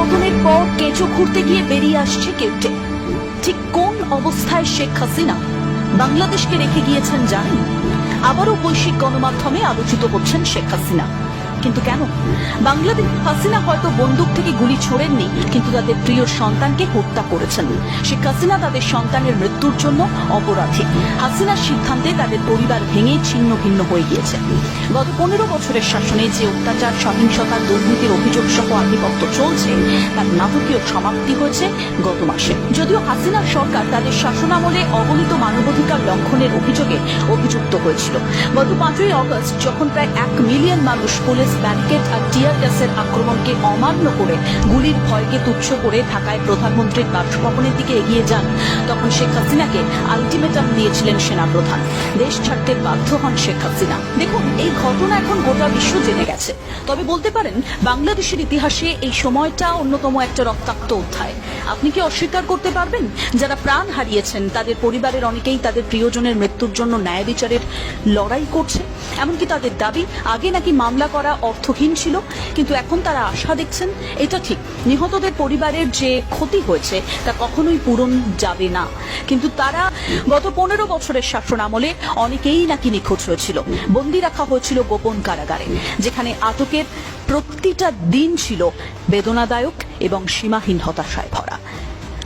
পতনের পর কেঁচো ঘুরতে গিয়ে বেরিয়ে আসছে কেউটে। ঠিক কোন অবস্থায় শেখ হাসিনা বাংলাদেশকে রেখে গিয়েছেন জানেন? আবারও বৈশ্বিক গণমাধ্যমে আলোচিত হচ্ছেন শেখ হাসিনা। কিন্তু কেন? বাংলাদেশ হাসিনা হয়তো বন্দুক থেকে গুলি ছোড়েননি, কিন্তু তাদের প্রিয় সন্তানকে হত্যা করেছেন। শেখ হাসিনা তাদের সন্তানের মৃত্যুর জন্য অপরাধী। হাসিনার সিদ্ধান্তে তাদের পরিবার ভেঙে ছিন্ন ভিন্ন হয়ে গিয়েছে। গত পনেরো বছরের শাসনে যে অত্যাচার, সহিংসতা, দুর্নীতির অভিযোগ সহ আধিপত্য চলছে, তার নাটকীয় সমাপ্তি হয়েছে গত মাসে। যদিও হাসিনার সরকার তাদের শাসনামলে অগণিত মানবাধিকার লঙ্ঘনের অভিযোগে অভিযুক্ত হয়েছিল। গত পাঁচই অগস্ট যখন প্রায় এক মিলিয়ন মানুষ পুলিশ ব্যারিকেড আর টিয়ার গ্যাসের আক্রমণকে অমান্য করে গুলির ভয়কে তুচ্ছ করে ঢাকায় প্রধানমন্ত্রীর বাসভবনের দিকে এগিয়ে যান। তখন শেখ হাসিনাকে আলটিমেটাম দিয়েছিলেন সেনাপ্রধান। দেশ ছাড়তে বাধ্য হন শেখ হাসিনা। দেখুন, এই ঘটনা এখন গোটা বিশ্ব জেনে গেছে। তবে বলতে পারেন, বাংলাদেশের ইতিহাসে এই সময়টা অন্যতম একটা রক্তাক্ত অধ্যায়। আপনি কি অস্বীকার করতে পারবেন? যারা প্রাণ হারিয়েছেন, তাদের পরিবারের অনেকেই তাদের প্রিয়জনের মৃত্যুর জন্য ন্যায় বিচারের লড়াই করছে। এমনকি তাদের দাবি, আগে নাকি মামলা করা অর্থহীন ছিল, কিন্তু এখন তারা আশা দেখছেন, এটা ঠিক। নিহতদের পরিবারের যে ক্ষতি হয়েছে, তা কখনোই পূরণ যাবে না। কিন্তু তারা গত পনেরো বছরের শাসন আমলে অনেকেই নাকি নিখোঁজ হয়েছিল। বন্দি রাখা হয়েছিল গোপন কারাগারে, যেখানে আটকের প্রতিটা দিন ছিল বেদনাদায়ক এবং সীমাহীন হতাশায় ভরা।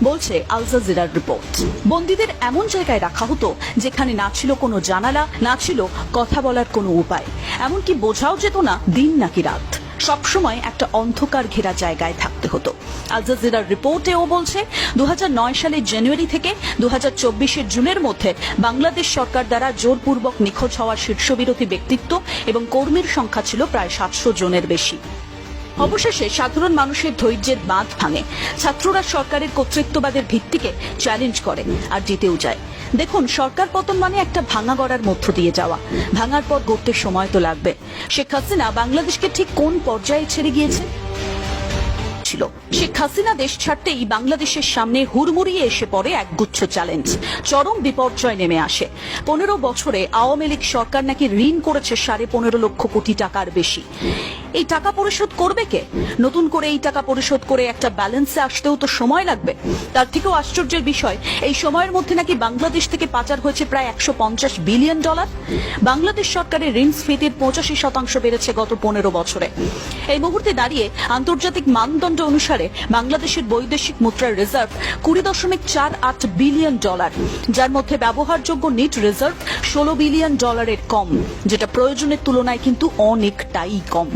বলছে আল জাজিরার রিপোর্ট। বন্দীদের এমন জায়গায় রাখা হতো যেখানে না ছিল কোনো জানালা, না ছিল কথা বলার কোনো উপায়। এমনকি বোঝাও যেত না দিন নাকি রাত। সবসময় একটা অন্ধকার ঘেরা জায়গায় থাকতে। হতো। আল জাজিরার রিপোর্টেও বলছে দু হাজার সালের জানুয়ারি থেকে দু চব্বিশের জুনের মধ্যে বাংলাদেশ সরকার দ্বারা জোরপূর্বক নিখোঁজ হওয়া শীর্ষবিরোধী ব্যক্তিত্ব এবং কর্মীর সংখ্যা ছিল প্রায় সাতশো জনের বেশি। অবশেষে সাধারণ মানুষের ধৈর্যের বাঁধ ভাঙে। ছাত্ররা সরকারের কর্তৃত্ববাদের ভিত্তিকে চ্যালেঞ্জ করে আর জিতেও যায়। দেখুন, সরকার পতন মানে একটা ভাঙা গড়ার মধ্য দিয়ে যাওয়া। ভাঙার পর গড়তে সময় তো লাগবে। শেখ হাসিনা বাংলাদেশকে ঠিক কোন পর্যায়ে ছেড়ে গিয়েছে? ছিল। শেখ হাসিনা দেশ ছাড়তেই বাংলাদেশের সামনে হুড়মুড়িয়ে এসে পড়ে এক গুচ্ছ চ্যালেঞ্জ চরম বিপর্যয় নেমে আসে। পনেরো বছরে আওয়ামী লীগ সরকার নাকি ঋণ করেছে সাড়ে পনেরো লক্ষ কোটি টাকার বেশি। এই টাকা পরিশোধ করবে কে? নতুন করে এই টাকা পরিশোধ করে একটা ব্যালেন্সে আসতেও তো সময় লাগবে। তার থেকেও আশ্চর্যের বিষয়, এই সময়ের মধ্যে নাকি বাংলাদেশ থেকে পাচার হয়েছে প্রায় একশো পঞ্চাশ বিলিয়ন ডলার বাংলাদেশ সরকারের ঋণ স্ফীতির পঁচাশি শতাংশ বেড়েছে গত পনেরো বছরে। এই মুহূর্তে দাঁড়িয়ে আন্তর্জাতিক মানদণ্ড অনুসারে বাংলাদেশের বৈদেশিক মুদ্রার রিজার্ভ কুড়ি দশমিক চার আট বিলিয়ন ডলার যার মধ্যে ব্যবহারযোগ্য নেট রিজার্ভ ষোলো বিলিয়ন ডলারের কম, যেটা প্রয়োজনের তুলনায় কিন্তু অনেকটাই কম।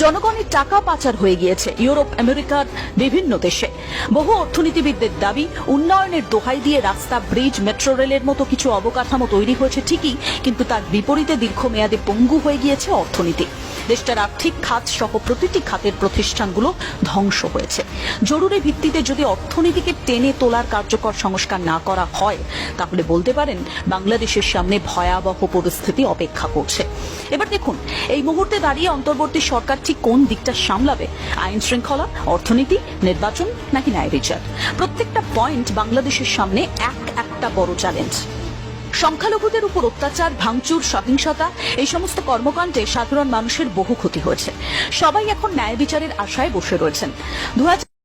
জনগণের টাকা পাচার হয়ে গিয়েছে ইউরোপ, আমেরিকার বিভিন্ন দেশে। বহু অর্থনীতিবিদদের দাবি, উন্নয়নের দোহাই দিয়ে রাস্তা, ব্রিজ, মেট্রো রেলের মতো কিছু অবকাঠামো তৈরি হয়েছে ঠিকই, কিন্তু তার বিপরীতে দীর্ঘমেয়াদে পঙ্গু হয়ে গিয়েছে অর্থনীতি। দেশটার আর্থিক খাত সহ প্রতিটি খাতের প্রতিষ্ঠানগুলো ধ্বংস হয়েছে। জরুরি ভিত্তিতে যদি অর্থনীতিকে টেনে তোলার কার্যকর সংস্কার না করা হয়, তাহলে বলতে পারেন বাংলাদেশের সামনে ভয়াবহ পরিস্থিতি অপেক্ষা করছে। এবার দেখুন, এই মুহূর্তে দাঁড়িয়ে অন্তর্বর্তী সরকার ঠিক কোন দিকটা সামলাবে? আইন শৃঙ্খলা, অর্থনীতি, নির্বাচন নাকি ন্যায় বিচার? প্রত্যেকটা পয়েন্ট বাংলাদেশের সামনে এক একটা বড় চ্যালেঞ্জ সংখ্যালঘুদের উপর অত্যাচার, ভাঙচুর, সহিংসতা, এই সমস্ত কর্মকাণ্ডে সাধারণ মানুষের বহু ক্ষতি হয়েছে। সবাই এখন ন্যায় বিচারের আশায় বসে রয়েছেন। দু